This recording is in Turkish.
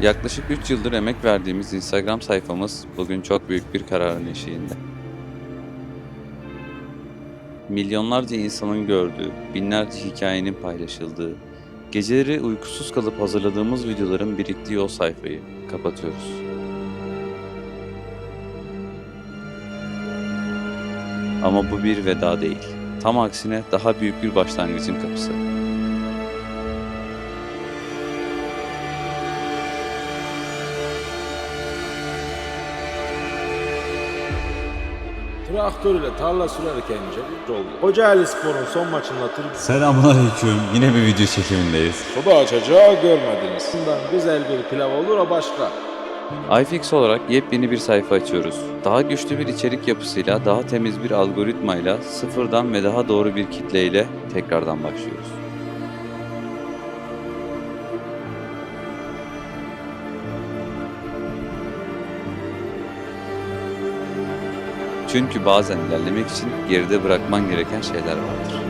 Yaklaşık 3 yıldır emek verdiğimiz Instagram sayfamız bugün çok büyük bir kararın eşiğinde. Milyonlarca insanın gördüğü, binlerce hikayenin paylaşıldığı, geceleri uykusuz kalıp hazırladığımız videoların biriktiği o sayfayı kapatıyoruz. Ama bu bir veda değil. Tam aksine daha büyük bir başlangıcın kapısı. Traktörüyle tarla sürerken bir oldu. Kocaeli Spor'un son maçında tribün Selamünaleyküm. Yine bir video çekimindeyiz. soda açacağı görmediniz. Bundan güzel bir pilav olur o başka. iFix olarak yepyeni bir sayfa açıyoruz. Daha güçlü bir içerik yapısıyla, daha temiz bir algoritmayla, sıfırdan ve daha doğru bir kitleyle tekrardan başlıyoruz. Çünkü bazen ilerlemek için geride bırakman gereken şeyler vardır.